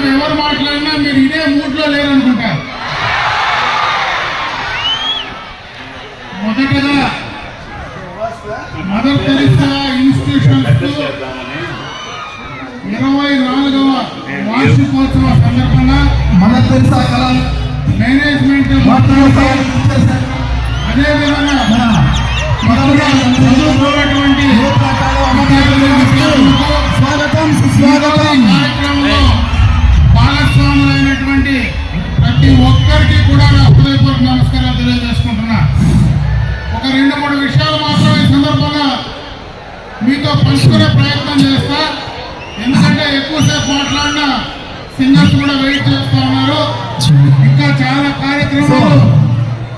మాట్లాడిన ఎవరు మాట్లాడినా మీరు ఇదే మూడ్లో లేరనుకుంటారు మొదటగా మదర్ తెరిసా ఇరవై నాలుగవ వార్షికోత్సవ సందర్భంగా మదర్ మేనేజ్మెంట్ అదేవిధంగా స్వాగతం సుస్వాగతం. ఒక రెండు మూడు విషయాలు మాత్రమే సందర్భంగా మీతో పంచుకునే ప్రయత్నం చేస్తా. ఎందుకంటే ఎక్కువసేపు మాట్లాడిన సింగర్స్ కూడా వెయిట్ చేస్తా ఉన్నారు. ఇంకా చాలా కార్యక్రమాలు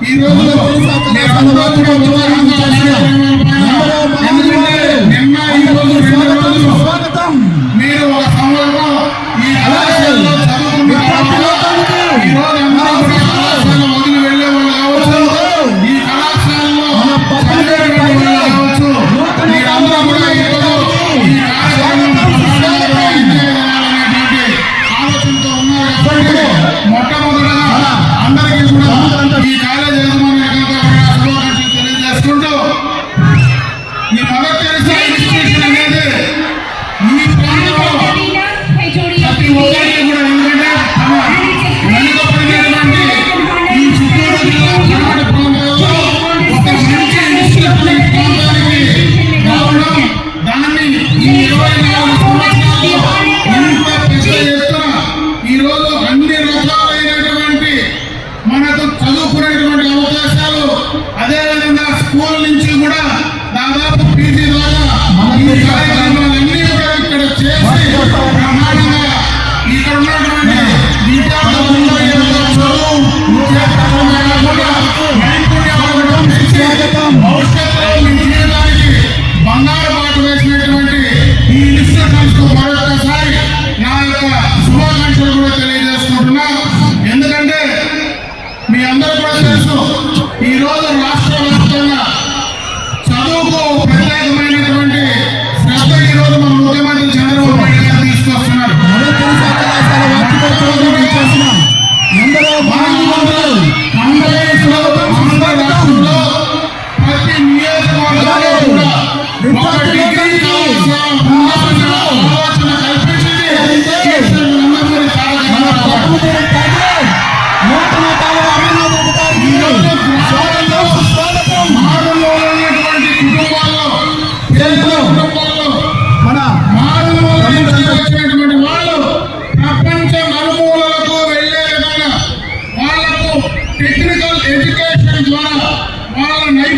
ఈ రోజు నిన్న ఈ రోజు అప్పటికే మొట్టమొదటగా అందరికీ కూడా ఈ కాలేజ్ యజమాని తెలియజేసుకుంటూ ఈ మొదటి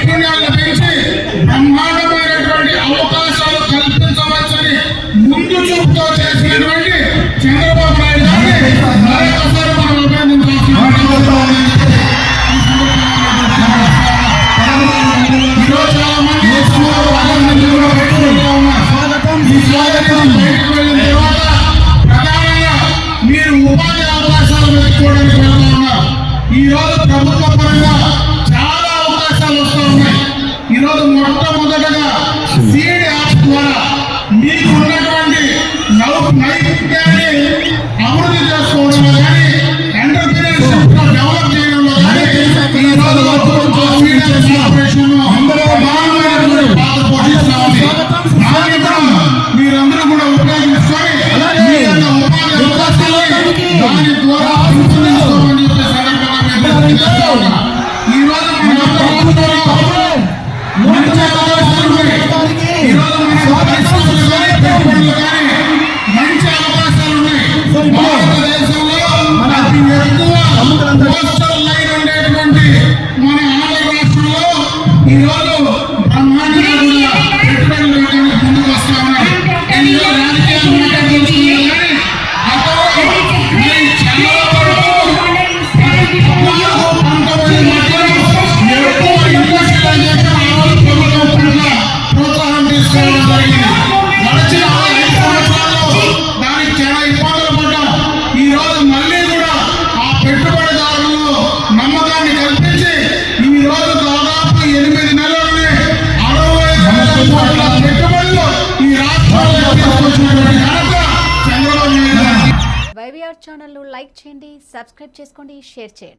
putting it on the big team. మొట్టమొదటగా సీడ్ యాప్ ద్వారా మీకు ఉన్నటువంటి నైపుణ్యాన్ని అభివృద్ధి చేసుకోవడం ఛానల్ను లైక్ చేయండి సబ్స్క్రైబ్ చేసుకోండి షేర్ చేయండి.